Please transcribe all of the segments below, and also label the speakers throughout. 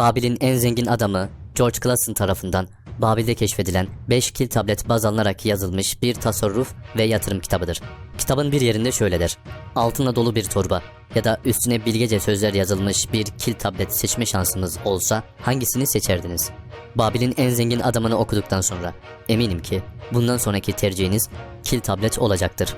Speaker 1: Babil'in en zengin adamı George Clason tarafından Babil'de keşfedilen 5 kil tablet baz alınarak yazılmış bir tasarruf ve yatırım kitabıdır. Kitabın bir yerinde şöyle der. Altınla dolu bir torba ya da üstüne bilgece sözler yazılmış bir kil tablet seçme şansınız olsa hangisini seçerdiniz? Babil'in en zengin adamını okuduktan sonra eminim ki bundan sonraki tercihiniz kil tablet olacaktır.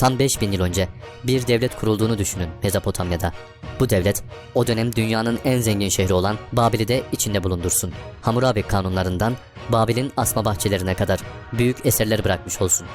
Speaker 1: Tam 5000 yıl önce bir devlet kurulduğunu düşünün Mezopotamya'da. Bu devlet o dönem dünyanın en zengin şehri olan Babil'i de içinde bulundursun. Hammurabi kanunlarından Babil'in asma bahçelerine kadar büyük eserler bırakmış olsun.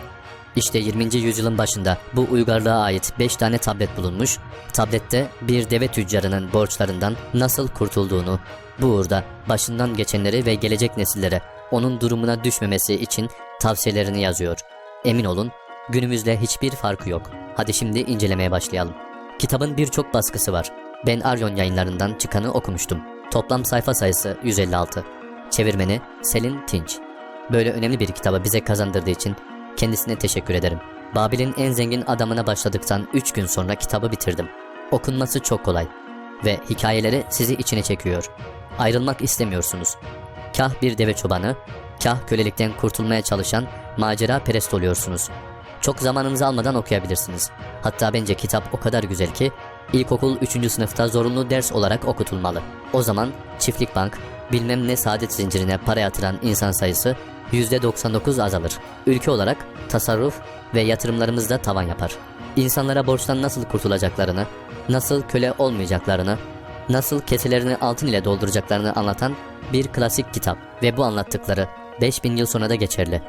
Speaker 1: İşte 20. yüzyılın başında bu uygarlığa ait 5 tane tablet bulunmuş. Tablette bir deve tüccarının borçlarından nasıl kurtulduğunu, bu uğurda başından geçenleri ve gelecek nesillere onun durumuna düşmemesi için tavsiyelerini yazıyor. Emin olun günümüzle hiçbir farkı yok. Hadi şimdi incelemeye başlayalım. Kitabın birçok baskısı var. Ben Aryon yayınlarından çıkanı okumuştum. Toplam sayfa sayısı 156. Çevirmeni Selin Tinç. Böyle önemli bir kitabı bize kazandırdığı için kendisine teşekkür ederim. Babil'in en zengin adamına başladıktan 3 gün sonra kitabı bitirdim. Okunması çok kolay ve hikayeleri sizi içine çekiyor. Ayrılmak istemiyorsunuz. Kah bir deve çobanı, kah kölelikten kurtulmaya çalışan macera perest oluyorsunuz. Çok zamanınızı almadan okuyabilirsiniz. Hatta bence kitap o kadar güzel ki ilkokul 3. sınıfta zorunlu ders olarak okutulmalı. O zaman çiftlik bank, bilmem ne saadet zincirine para yatıran insan sayısı %99 azalır. Ülke olarak tasarruf ve yatırımlarımızda tavan yapar. İnsanlara borçtan nasıl kurtulacaklarını, nasıl köle olmayacaklarını, nasıl keselerini altın ile dolduracaklarını anlatan bir klasik kitap ve bu anlattıkları 5000 yıl sonra da geçerli.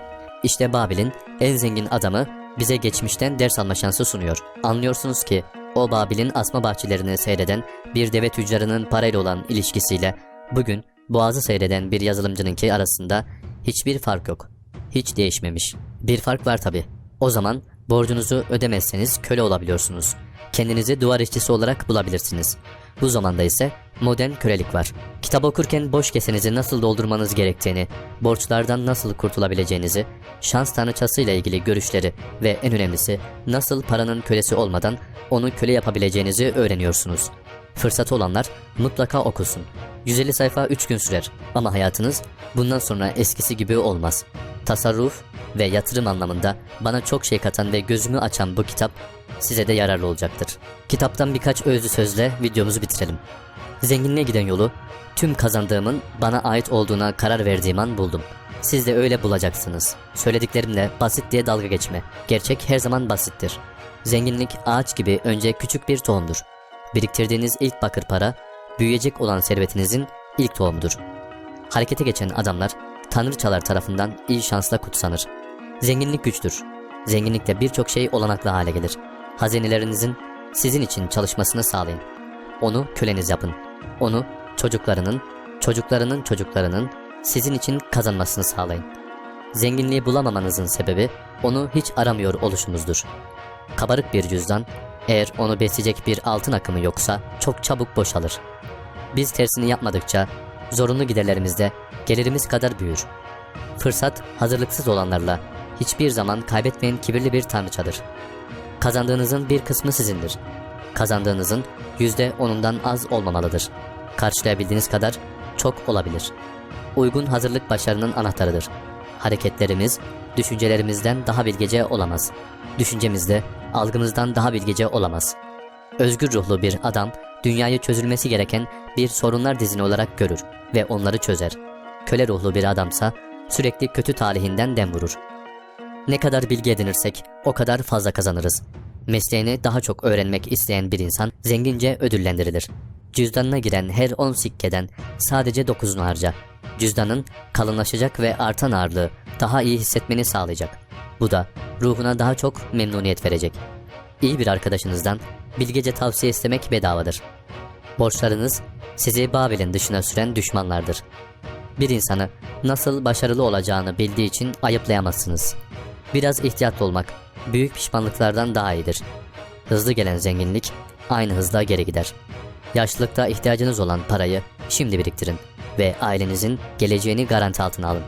Speaker 1: İşte Babil'in en zengin adamı bize geçmişten ders alma şansı sunuyor. Anlıyorsunuz ki o Babil'in asma bahçelerini seyreden bir deve tüccarının parayla olan ilişkisiyle bugün boğazı seyreden bir yazılımcınınki arasında hiçbir fark yok. Hiç değişmemiş. Bir fark var tabi. O zaman borcunuzu ödemezseniz köle olabiliyorsunuz. Kendinizi duvar işçisi olarak bulabilirsiniz. Bu zamanda ise modern kölelik var. Kitap okurken boş kesenizi nasıl doldurmanız gerektiğini, borçlardan nasıl kurtulabileceğinizi, şans tanrıçası ile ilgili görüşleri ve en önemlisi nasıl paranın kölesi olmadan onu köle yapabileceğinizi öğreniyorsunuz. Fırsatı olanlar mutlaka okusun. 150 sayfa 3 gün sürer ama hayatınız bundan sonra eskisi gibi olmaz. Tasarruf ve yatırım anlamında bana çok şey katan ve gözümü açan bu kitap size de yararlı olacaktır. Kitaptan birkaç özlü sözle videomuzu bitirelim. Zenginliğe giden yolu tüm kazandığımın bana ait olduğuna karar verdiğim an buldum. Siz de öyle bulacaksınız. Söylediklerimle basit diye dalga geçme. Gerçek her zaman basittir. Zenginlik ağaç gibi önce küçük bir tohumdur. Biriktirdiğiniz ilk bakır para, büyüyecek olan servetinizin ilk tohumudur. Harekete geçen adamlar tanrıçalar tarafından iyi şansla kutsanır. Zenginlik güçtür. Zenginlikte birçok şey olanaklı hale gelir. Hazinelerinizin sizin için çalışmasını sağlayın. Onu köleniz yapın. Onu çocuklarının, çocuklarının çocuklarının sizin için kazanmasını sağlayın. Zenginliği bulamamanızın sebebi onu hiç aramıyor oluşunuzdur. Kabarık bir cüzdan, eğer onu besleyecek bir altın akımı yoksa çok çabuk boşalır. Biz tersini yapmadıkça zorunlu giderlerimizde gelirimiz kadar büyür. Fırsat hazırlıksız olanlarla hiçbir zaman kaybetmeyen kibirli bir tanrıçadır. Kazandığınızın bir kısmı sizindir. Kazandığınızın yüzde onundan az olmamalıdır. Karşılayabildiğiniz kadar çok olabilir. Uygun hazırlık başarının anahtarıdır. Hareketlerimiz, düşüncelerimizden daha bilgece olamaz. Düşüncemiz de algımızdan daha bilgece olamaz. Özgür ruhlu bir adam, dünyayı çözülmesi gereken bir sorunlar dizini olarak görür ve onları çözer. Köle ruhlu bir adamsa sürekli kötü talihinden dem vurur. Ne kadar bilgi edinirsek o kadar fazla kazanırız. Mesleğini daha çok öğrenmek isteyen bir insan zengince ödüllendirilir. Cüzdanına giren her 10 sikkeden sadece 9'unu harca. Cüzdanın kalınlaşacak ve artan ağırlığı daha iyi hissetmeni sağlayacak. Bu da ruhuna daha çok memnuniyet verecek. İyi bir arkadaşınızdan bilgece tavsiye istemek bedavadır. Borçlarınız sizi Babil'in dışına süren düşmanlardır. Bir insanı nasıl başarılı olacağını bildiği için ayıplayamazsınız. Biraz ihtiyatlı olmak büyük pişmanlıklardan daha iyidir. Hızlı gelen zenginlik aynı hızla geri gider. Yaşlılıkta ihtiyacınız olan parayı şimdi biriktirin ve ailenizin geleceğini garanti altına alın.